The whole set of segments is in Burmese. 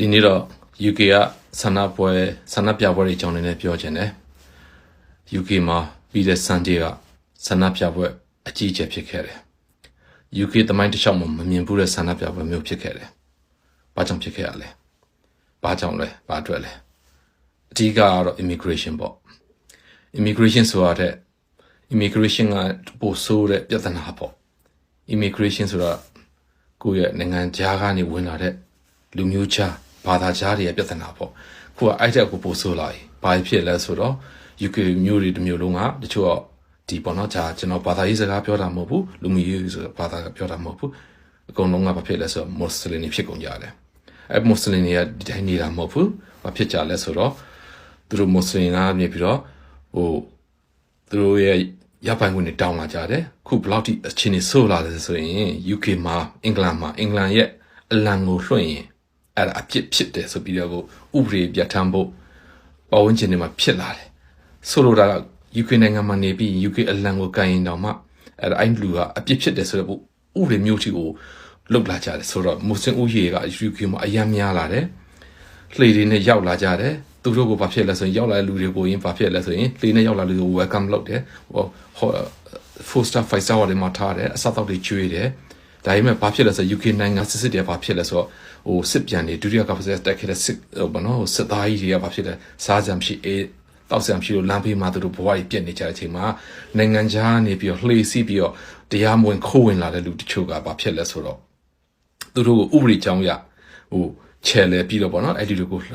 ဒီနေ့တော့ UK ကဆန္ဒပွဲဆန္ဒပြပွဲတွေအကြောင်းလေးနဲ့ပြောချင်တယ် UK မှာပြီးတဲ့ Sunday ကဆန္ဒပြပွဲအကြီးအကျယ်ဖြစ်ခဲ့တယ် UK တမိုင်းတစ်လျှောက်မှာမမြင်ဘူးတဲ့ဆန္ဒပြပွဲမျိုးဖြစ်ခဲ့တယ်ဘာကြောင့်ဖြစ်ခဲ့ရလဲဘာကြောင့်လဲဘာအတွက်လဲအဓိကကတော့ immigration ပေါ့ immigration ဆိုတာတဲ့ immigration ကပိုဆိုးတဲ့ပြဿနာပေါ့ immigration ဆိုတာကိုယ့်ရဲ့နိုင်ငံခြားကနေဝင်လာတဲ့လူမျိုးခြား ဘာသာခြားတွေရဲ့ပြဿနာပေါ့ခုကအဲ့တက်ကိုပိုဆိုးလာပြီဘာဖြစ်လဲဆိုတော့ UK မျိုးတွေတစ်မျိုးလုံးကတချို့ကဒီပေါ့နော်ဂျာကျွန်တော်ဘာသာရေးစကားပြောတာမဟုတ်ဘူးလူမျိုးရေးဆိုဘာသာပြောတာမဟုတ်ဘူးအကုန်လုံးကဘာဖြစ်လဲဆိုတော့မွတ်စလင်တွေဖြစ်ကုန်ကြတယ်အဲ့မွတ်စလင်တွေကဒီတိုင်းနေတာမဟုတ်ဘူးဘာဖြစ်ကြလဲဆိုတော့သူတို့မွတ်စလင်ကနေပြီးတော့ဟိုသူတို့ရဲ့ရပိုင်ခွင့်တွေတောင်းလာကြတယ်ခုဘယ်လောက်ထိအခြေအနေဆိုးလာလဲဆိုရင် UK မှာအင်္ဂလန်မှာအင်္ဂလန်ရဲ့အလံကိုလွှင့်ရင် အဲ့ဒါအဖြစ်ဖြစ်တယ်ဆိုပြီးတော့ကိုဥပဒေပြဋ္ဌာန်းဖို့ပတ်ဝန်းကျင်တွေမှာဖြစ်လာတယ်ဆိုလိုတာက UK နိုင်ငံမှာနေပြီး UK အလံကိုကန်ရင်တောင်မှအဲ့ဒါအဲ့လူကအပြစ်ဖြစ်တယ်ဆိုတော့ဥပဒေမျိုးထိကိုလုတ်လာကြတယ်ဆိုတော့မွတ်စလင်ဥယေက UK မှာအယမ်းများလာတယ်လှေတွေနဲ့ရောက်လာကြတယ်သူတို့ကဘာဖြစ်လဲဆိုရင်ရောက်လာတဲ့လူတွေကိုရင်ဘာဖြစ်လဲဆိုရင်လှေနဲ့ရောက်လာလူတွေကို welcome လုပ်တယ်ဟိုဟို four star five star တွေမှာထားတယ်အစားအသောက်တွေကျွေးတယ် ဒါပေမဲ့ဘာဖြစ်လဲဆို UK နိုင်ငံစစ်စစ်တွေဘာဖြစ်လဲဆိုတော့ဟိုစစ်ပြန်တွေဒုတိယကပ္ပစတက်ခဲ့တဲ့စစ်ဟိုဘာနော်စစ်သားကြီးတွေကဘာဖြစ်လဲစားကြံဖြစ်အေးတောက်ဆံဖြစ်လို့လမ်းဖေးမှာသူတို့ဘဝကြီးပြက်နေကြတဲ့အချိန်မှာနိုင်ငံခြားနေပြီးတော့လှေစီးပြီးတော့တရားမဝင်ခိုးဝင်လာတဲ့လူတချို့ကဘာဖြစ်လဲဆိုတော့သူတို့ကိုဥပဒေကြောင်းရဟို ချဲလဲပြီးတော့ပေါ့နော်အဲ့ဒီလိုကိုဟို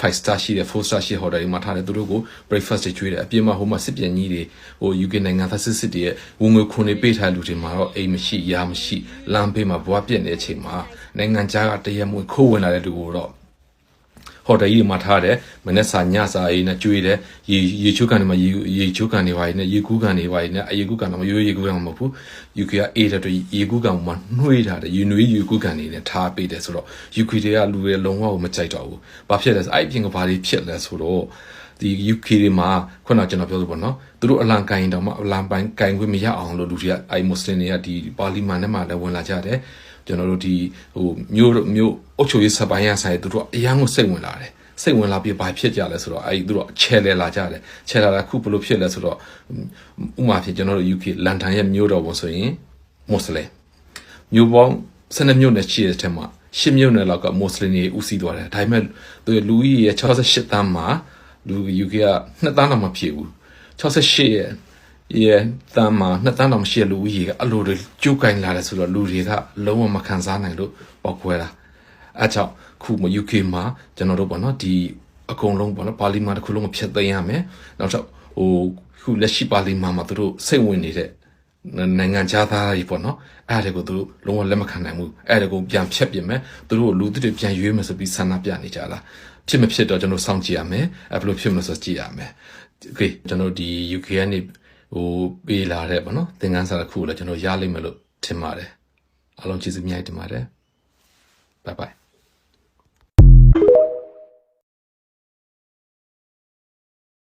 5 star ရှိတယ်4 star ရှိဟိုတယ်ဒီမှာထားတယ်သူတို့ကို breakfast တွေကျွေးတယ်အပြင်မှာဟိုမှာစစ်ပြန်ကြီးတွေဟို UK နိုင်ငံသားစစ်စစ်တွေရဲ့ဝင်ငွေခွန်တွေပေးထားလူတွေမှာတော့အိမ်မရှိရာမရှိလမ်းဘေးမှာဘဝပြက်နေတဲ့အချိန်မှာနိုင်ငံခြားကတရမွေခိုးဝင်လာတဲ့လူကိုတော့ ဟိုတယ်ကြီးမှာထားတယ်မနေ့စာညစာအိမ်နဲ့ကျွေးတယ်ရေရေချိုးကန်တွေမှာရေရေချိုးကန်တွေပါနေရေကူးကန်တွေပါနေအရေကူးကန်တော့မရိုးရေကူးကန်မဟုတ်ဘူး UK ကအေးတဲ့ရေကူးကန်မှာနှွေးထားတယ်ရေနွေးရေကူးကန်တွေနဲ့ထားပေးတယ်ဆိုတော့ UK တွေကလူတွေလုံးဝကိုမကြိုက်တော့ဘူးဘာဖြစ်လဲဆိုအဲ့အပြင်ကဘာတွေဖြစ်လဲဆိုတော့ဒီ UK တွေမှာခုနကကျွန်တော်ပြောလို့ပေါ့နော်သူတို့အလံကိုင်တောင်မှအလံပိုင်းကိုင်ခွင့်မရအောင်လို့လူတွေကအဲ့မွတ်စလင်တွေကဒီပါလီမန်ထဲမှာလည်းဝင်လာကြတယ် ကျွန်တော်တို့ဒီဟိုမျိုးမျိုးအုပ်ချုပ်ရေးစပိုင်းရဆိုင်သူတို့အရန်ကိုစိတ်ဝင်လာတယ်စိတ်ဝင်လာပြီးဘာဖြစ်ကြလဲဆိုတော့အဲဒီသူတို့ချဲလဲလာကြတယ်ချဲလာတာခုဘလို့ဖြစ်လဲဆိုတော့ဥမာဖြစ်ကျွန်တော်တို့ UK လန်ဒန်ရဲ့မြို့တော်ပေါ်ဆိုရင်မွတ်စလင်မြို့ပေါင်း12မြို့နယ်ရှိတဲ့ထဲမှာ10မြို့နယ်လောက်ကမွတ်စလင်တွေဦးစီးသွားတယ်ဒါပေမဲ့သူလူကြီးရဲ့68တန်းမှာလူ UK က2တန်းတော့မဖြစ်ဘူး68ရဲ့ ရဲ့တန်းမှာနှစ်တန်းတောင်ရှိတဲ့လူဦးရေကအလိုတွေကြိုးကင်လာတယ်ဆိုတော့လူတွေကလုံးဝမခံစားနိုင်လို့ပေါက်ကွဲတာအဲကြောင့်ခု UK မှာကျွန်တော်တို့ပေါ့နော်ဒီအကုန်လုံးပေါ့နော်ပါလီမန်တစ်ခုလုံးကိုဖျက်သိမ်းရမယ်နောက်တော့ဟိုခုလက်ရှိပါလီမန်မှာသူတို့စိတ်ဝင်နေတဲ့နိုင်ငံခြားသားတွေပေါ့နော်အဲ့ဒါကိုသူတို့လုံးဝလက်မခံနိုင်ဘူးအဲ့ဒါကိုပြန်ဖျက်ပြင်မယ်သူတို့လူသစ်တွေပြန်ရွေးမယ်ဆိုပြီးဆန္ဒပြနေကြလားဖြစ်မဖြစ်တော့ကျွန်တော်စောင့်ကြည့်ရမယ်အဲ့ဘယ်လိုဖြစ်မလဲဆိုကြည့်ရမယ် okay ကျွန်တော်ဒီ UK ကနေ ဟိုပေးလာတဲ့ပေါ့နော်သင်ခန်းစာတစ်ခုလည်းကျွန်တော်ရလိမ့်မယ်လို့ထင်ပါတယ်အားလုံးကျေးဇူးအများကြီးတင်ပါတယ် bye bye